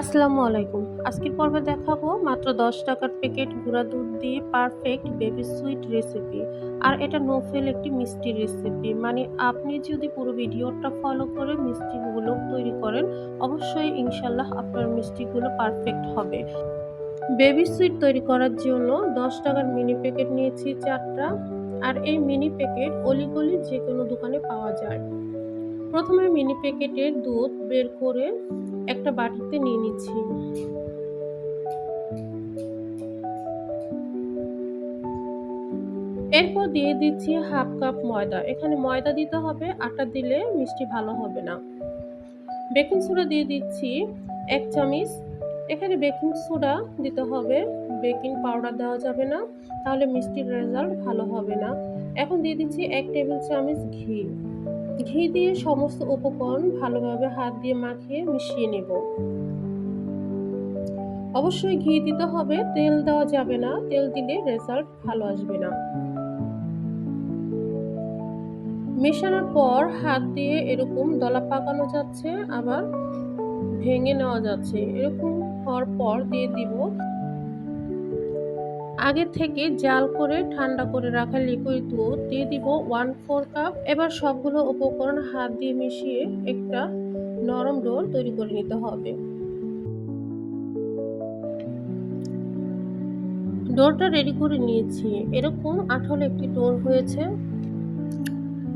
আসসালামু আলাইকুম। আজকের পর্বে দেখাবো মাত্র দশ টাকার প্যাকেট গুঁড়া দুধ দিয়ে পারফেক্ট বেবি সুইট রেসিপি আর এটা নো ফেল একটি মিষ্টি রেসিপি মানে আপনি যদি পুরো ভিডিওটা ফলো করে মিষ্টিগুলো তৈরি করেন, অবশ্যই ইনশাল্লাহ আপনার মিষ্টিগুলো পারফেক্ট হবে। বেবি সুইট তৈরি করার জন্য দশ টাকার মিনি প্যাকেট নিয়েছি চারটা। আর এই মিনি প্যাকেট অলিগলি যে কোনো দোকানে পাওয়া যায়। প্রথমে মিনি প্যাকেটের দুধ বের করে একটা বাটিতে নিয়ে নিচ্ছি। এরপর দিয়ে দিচ্ছি হাফ কাপ ময়দা। এখানে ময়দা দিতে হবে, আটা দিলে মিষ্টি ভালো হবে না। বেকিং সোডা দিয়ে দিচ্ছি এক চামচ। এখানে বেকিং সোডা দিতে হবে, বেকিং পাউডার দেওয়া যাবে না, তাহলে মিষ্টির রেজাল্ট ভালো হবে না। এখন দিয়ে দিচ্ছি এক টেবিল চামচ ঘি। ঘি দিয়ে সমস্ত উপকরণ ভালোভাবে হাত দিয়ে মাখিয়ে মিশিয়ে নেব। অবশ্যই ঘি দিতে হবে, তেল দেওয়া যাবে না। তেল দিলে রেজাল্ট ভালো আসবে না। মেশানোর পর হাত দিয়ে এরকম দলা পাকানো যাচ্ছে, আবার ভেঙে নেওয়া যাচ্ছে। এরকম হওয়ার পর দিয়ে দিব আগে থেকে জাল করে ঠান্ডা করে রাখা লিকুইড দুধ দিয়ে দিব ওয়ান ফোর কাপ এবার সবগুলো উপকরণ হাত দিয়ে মিশিয়ে একটা নরম ডোর তৈরি করে নিতে হবে। ডোরটা রেডি করে নিয়েছি। এরকম আঠলে একটি ডোর হয়েছে।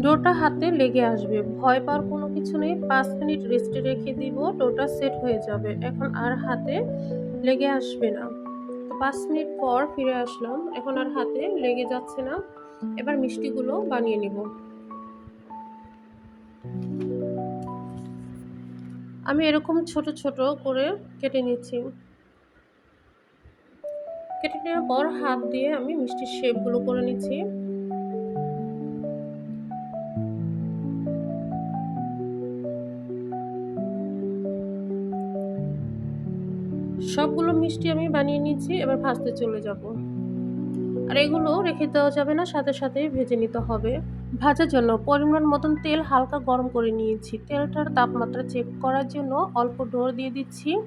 ডোরটা হাতে লেগে আসবে। ভয় পাওয়ার কোনো কিছু নেই। পাঁচ মিনিট রেস্টে রেখে দিব। ডোরটা সেট হয়ে যাবে। এখন আর হাতে লেগে আসবে না। পাঁচ মিনিট পর ফিরে আসলাম। এখন আর হাতে লেগে যাচ্ছে না। এবার মিষ্টিগুলো বানিয়ে নিব। আমি এরকম ছোট ছোট করে কেটে নিচ্ছি। কেটে নেওয়ার পর হাত দিয়ে আমি মিষ্টির শেপগুলো করে নিচ্ছি। সবগুলো মিষ্টি আমি বানিয়ে নিচ্ছি, এবার ভাজতে চলে যাব। আর এগুলো রেখে দেওয়া যাবে না, সাথে সাথে ভেজে নিতে হবে। ভাজার জন্য পরিমাণ মতন তেল হালকা গরম করে নিয়েছি। তেলটার তাপমাত্রা চেক করার জন্য অল্প ডোর দিয়ে দিচ্ছি।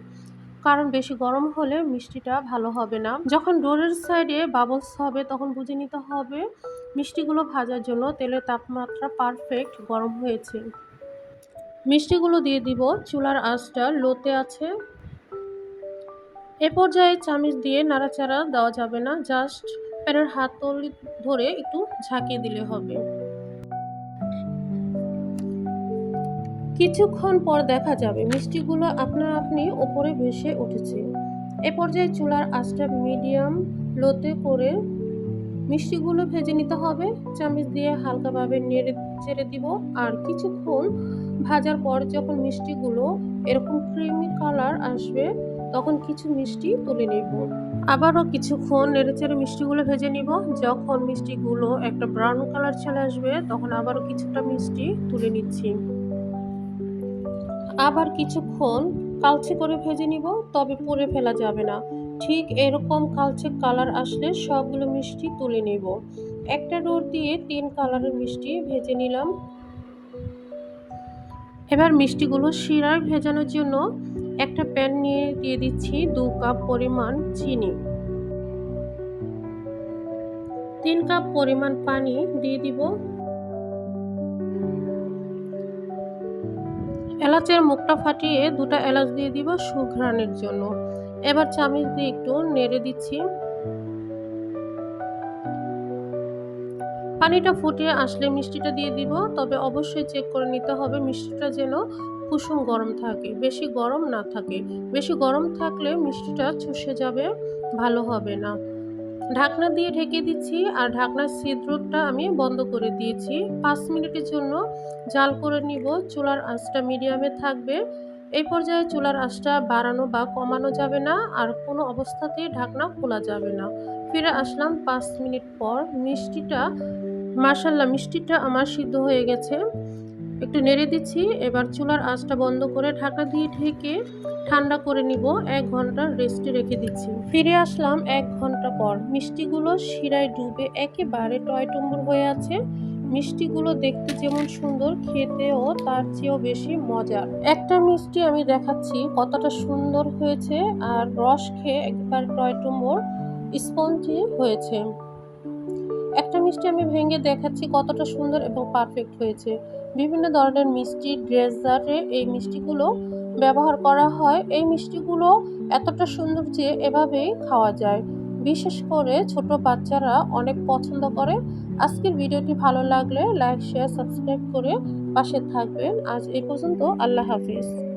কারণ বেশি গরম হলে মিষ্টিটা ভালো হবে না। যখন ডোরের সাইডে বাবলস হবে, তখন বুঝে নিতে হবে মিষ্টিগুলো ভাজার জন্য তেলের তাপমাত্রা পারফেক্ট গরম হয়েছে। মিষ্টিগুলো দিয়ে দিব। চুলার আঁচটা লোতে আছে। এ পর্যায়ে চামিচ দিয়ে নাড়াচাড়া দেওয়া যাবে না, জাস্ট প্যানের হাত তলি ধরে একটু ঝাঁকিয়ে দিলে হবে। কিছুক্ষণ পর দেখা যাবে, মিষ্টিগুলো আপনা আপনি ওপরে ভেসে উঠেছে। এ পর্যায়ে চুলার আঁচটা মিডিয়াম লোতে করে মিষ্টিগুলো ভেজে নিতে হবে। চামিচ দিয়ে হালকাভাবে নেড়ে ছেড়ে দিব। আর কিছুক্ষণ ভাজার পর যখন মিষ্টিগুলো এরকম ক্রিমি কালার আসবে তখন কিছু মিষ্টি তুলে নেব। আবারও কিছুক্ষণ নেড়েচেড়ে মিষ্টিগুলো ভেজে নিব। যখন মিষ্টিগুলো একটা ব্রাউন কালার চলে আসবে, তখন আবারও কিছুটা মিষ্টি তুলে নিচ্ছি। আবার কিছুক্ষণ কালচে করে ভেজে নিব, তবে পুড়ে ফেলা যাবে না। ঠিক এরকম কালচে কালার আসলে সবগুলো মিষ্টি তুলে নেব। একটা ডোর দিয়ে তিন কালারের মিষ্টি ভেজে নিলাম। এবার মিষ্টিগুলো শিরায় ভেজানোর জন্য একটা প্যান নিয়ে দিয়ে দিচ্ছি দু কাপ পরিমাণ চিনি। তিন কাপ পরিমাণ পানি দিয়ে দিব। এলাচের মুখটা ফাটিয়ে দুটা এলাচ দিয়ে দিব সুঘ্রাণের জন্য। এবার চামিচ দিয়ে একটু নেড়ে দিচ্ছি। পানিটা ফুটিয়ে আসলে মিষ্টিটা দিয়ে দিব, তবে অবশ্যই চেক করে নিতে হবে মিষ্টিটা যেন কুসুম গরম থাকে, বেশি গরম না থাকে। বেশি গরম থাকলে মিষ্টিটা চুষে যাবে, ভালো হবে না। ঢাকনা দিয়ে ঢেকে দিচ্ছি আর ঢাকনার ছিদ্রটা আমি বন্ধ করে দিয়েছি। পাঁচ মিনিটের জন্য জাল করে নিব, চুলার আঁচটা মিডিয়ামে থাকবে। এই পর্যায়ে চুলার আঁচটা বাড়ানো বা কমানো যাবে না আর কোনো অবস্থাতেই ঢাকনা খোলা যাবে না। ফিরে আসলাম পাঁচ মিনিট পর। মিষ্টিটা মার্শাল্লাহ মিষ্টিটা আমার সিদ্ধ হয়ে গেছে। একটু নেড়ে দিচ্ছি, এবার চুলার আঁচটা বন্ধ করে ঢাকা দিয়ে ঢেকে ঠান্ডা করে নিব। এক ঘণ্টা রেস্টে রেখে দিচ্ছি। ফিরে আসলাম এক ঘণ্টা পর। মিষ্টিগুলো শিরায় ডুবে একেবারে টয় টম্বুর হয়ে আছে। মিষ্টিগুলো দেখতে যেমন সুন্দর, খেতেও তার চেয়েও বেশি মজার। একটা মিষ্টি আমি দেখাচ্ছি, কতটা সুন্দর হয়েছে আর রস খেয়ে একবার টয়টুম্বর স্পঞ্জি হয়েছে। একটা মিষ্টি আমি ভেঙে দেখাচ্ছি, কতটা সুন্দর এবং পারফেক্ট হয়েছে। বিভিন্ন ধরনের মিষ্টি ড্রেজারে এই মিষ্টিগুলো ব্যবহার করা হয়। এই মিষ্টিগুলো এতটা সুন্দর যে এভাবেই খাওয়া যায়। বিশেষ করে ছোট বাচ্চারা অনেক পছন্দ করে। আজকের ভিডিওটি ভালো লাগলে লাইক, শেয়ার, সাবস্ক্রাইব করে পাশে থাকবেন। আজ এই পর্যন্ত আল্লাহ হাফিজ।